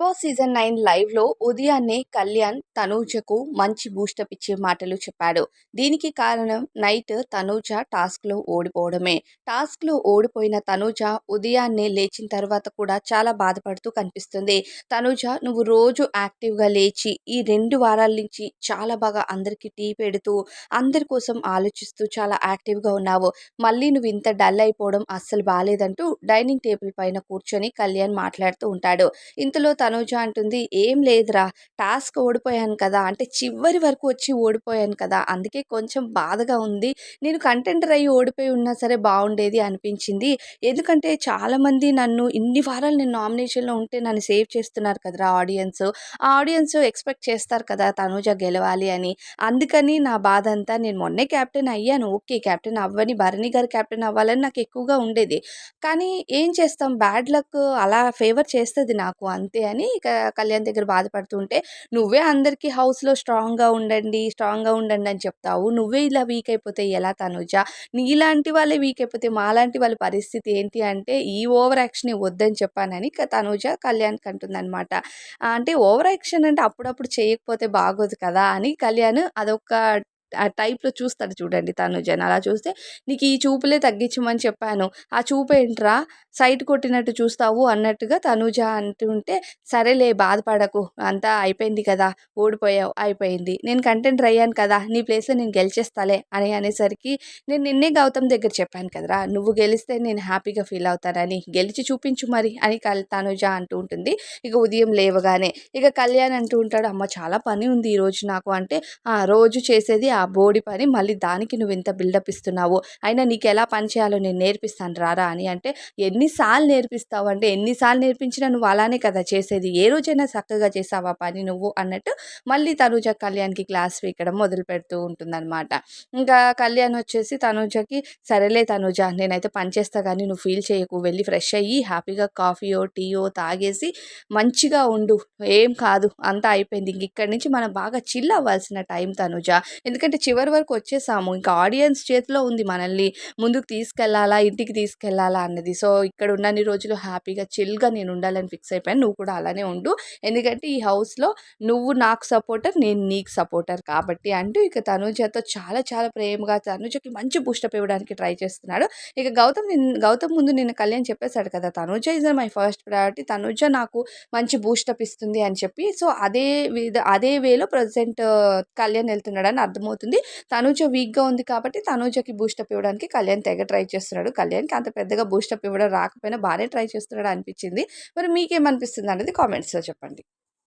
Boss season nine లైవ్లో ఉదయాన్నే కళ్యాణ్ తనూజకు మంచి బూస్టప్ ఇచ్చే మాటలు చెప్పాడు. దీనికి కారణం నైట్ తనూజ టాస్క్లో ఓడిపోవడమే. టాస్క్లో ఓడిపోయిన తనూజ ఉదయాన్నే లేచిన తర్వాత కూడా చాలా బాధపడుతూ కనిపిస్తుంది. తనూజ నువ్వు రోజు యాక్టివ్గా లేచి ఈ రెండు వారాల నుంచి చాలా బాగా అందరికీ టీ పెడుతూ అందరి కోసం ఆలోచిస్తూ చాలా యాక్టివ్గా ఉన్నావు. మళ్ళీ నువ్వు ఇంత డల్ అయిపోవడం అస్సలు బాగాలేదంటూ డైనింగ్ టేబుల్ పైన కూర్చొని కళ్యాణ్ మాట్లాడుతూ ఉంటాడు. ఇంతలో తనూజ అంటుంది ఏం లేదురా టాస్క్ ఓడిపోయాను కదా అంటే చివరి వరకు వచ్చి ఓడిపోయాను కదా అందుకే కొంచెం బాధగా ఉంది. నేను కంటెంటర్ అయ్యి ఓడిపోయి ఉన్నా సరే బాగుండేది అనిపించింది. ఎందుకంటే చాలామంది నన్ను ఇన్ని వారాలు నేను నామినేషన్లో ఉంటే నన్ను సేవ్ చేస్తున్నారు కదరా ఆడియన్స్. ఆ ఆడియన్స్ ఎక్స్పెక్ట్ చేస్తారు కదా తనూజ గెలవాలి అని. అందుకని నా బాధ అంతా నేను మొన్నే క్యాప్టెన్ అయ్యాను. ఓకే క్యాప్టెన్ అవ్వని భరణి గారు క్యాప్టెన్ అవ్వాలని నాకు ఎక్కువగా ఉండేది. కానీ ఏం చేస్తాం బ్యాడ్ లక్ అలా ఫేవర్ చేస్తుంది నాకు అంతే అని ఇక కళ్యాణ్ దగ్గర బాధపడుతుంటే నువ్వే అందరికీ హౌస్లో స్ట్రాంగ్గా ఉండండి స్ట్రాంగ్గా ఉండండి అని చెప్తావు. నువ్వే ఇలా వీక్ అయిపోతే ఎలా తనుజ? నీలాంటి వాళ్ళే వీక్ అయిపోతే మాలాంటి వాళ్ళ పరిస్థితి ఏంటి అంటే ఈ ఓవర్ యాక్షన్ వద్దని చెప్పానని తనుజ కళ్యాణ్కి అంటుందన్నమాట. అంటే ఓవర్ యాక్షన్ అంటే అప్పుడప్పుడు చేయకపోతే బాగోదు కదా అని కళ్యాణ్ అదొక ఆ టైప్లో చూస్తాడు చూడండి తను జన అలా చూస్తే నీకు ఈ చూపులే తగ్గించమని చెప్పాను. ఆ చూపు ఏంట్రా? సైట్ కొట్టినట్టు చూస్తావు అన్నట్టుగా తనుజ అంటుంటే సరేలే బాధపడకు. అంతా అయిపోయింది కదా. ఓడిపోయావు. అయిపోయింది. నేను కంటెంట్ అయ్యాను కదా. నీ ప్లేస్లో నేను గెలిచేస్తాలే అని అనేసరికి నేను నిన్నే గౌతమ్ దగ్గర చెప్పాను కదరా. నువ్వు గెలిస్తే నేను హ్యాపీగా ఫీల్ అవుతానని. గెలిచి చూపించు మరి అని కల్ తనుజ అంటూ ఉంటుంది. ఇక ఉదయం లేవగానే ఇక కళ్యాణ్ అంటూ ఉంటాడు అమ్మ చాలా పని ఉంది ఈరోజు నాకు అంటే రోజు చేసేది ఆ ఆ బోడి పని మళ్ళీ దానికి నువ్వు ఇంత బిల్డప్ ఇస్తున్నావు. అయినా నీకు ఎలా పని చేయాలో నేను నేర్పిస్తాను రారా అని. అంటే ఎన్నిసార్లు నేర్పిస్తావు అంటే ఎన్నిసార్లు నేర్పించినా నువ్వు అలానే కదా చేసేది. ఏ రోజైనా చక్కగా చేసావా పని నువ్వు అన్నట్టు మళ్ళీ తనుజ కళ్యాణ్కి క్లాస్ వీకడం మొదలు పెడుతూ ఉంటుందన్నమాట. ఇంకా కళ్యాణ్ వచ్చేసి తనుజకి సరేలే తనుజ నేనైతే పని చేస్తా కానీ నువ్వు ఫీల్ చేయకు. వెళ్ళి ఫ్రెష్ అయ్యి హ్యాపీగా కాఫీయో టీయో తాగేసి మంచిగా ఉండు. ఏం కాదు అంతా అయిపోయింది. ఇంక ఇక్కడి నుంచి మనం బాగా చిల్ అవ్వాల్సిన టైం తనుజ. ఎందుకంటే చివరి వరకు వచ్చేసాము. ఇంకా ఆడియన్స్ చేతిలో ఉంది మనల్ని ముందుకు తీసుకెళ్ళాలా ఇంటికి తీసుకెళ్ళాలా అన్నది. సో ఇక్కడ ఉన్నన్ని రోజులు హ్యాపీగా చిల్గా నేను ఉండాలని ఫిక్స్ అయిపోయాను. నువ్వు కూడా అలానే ఉండు. ఎందుకంటే ఈ హౌస్లో నువ్వు నాకు సపోర్టర్ నేను నీకు సపోర్టర్ కాబట్టి అంటూ ఇక తనుజతో చాలా చాలా ప్రేమగా తనుజకి మంచి బూస్టప్ ఇవ్వడానికి ట్రై చేస్తున్నాడు. ఇక గౌతమ్ గౌతమ్ ముందు నిన్న కళ్యాణ్ చెప్పేశాడు కదా Tanuja is my first priority Tanuja నాకు మంచి బూస్టప్ ఇస్తుంది అని చెప్పి. సో అదే విధ అదే వేలో ప్రజెంట్ కళ్యాణ్ వెళ్తున్నాడని అర్థమవుతుంది. తనుజ వీక్గా ఉంది కాబట్టి తనూజకి బూస్టప్ ఇవ్వడానికి కళ్యాణ్ తెగ ట్రై చేస్తున్నాడు. కళ్యాణ్కి అంత పెద్దగా బూస్టప్ ఇవ్వడం రాకపోయినా బాగానే ట్రై చేస్తున్నాడు అనిపించింది. మరి మీకేమనిపిస్తుంది అనేది కామెంట్స్లో చెప్పండి.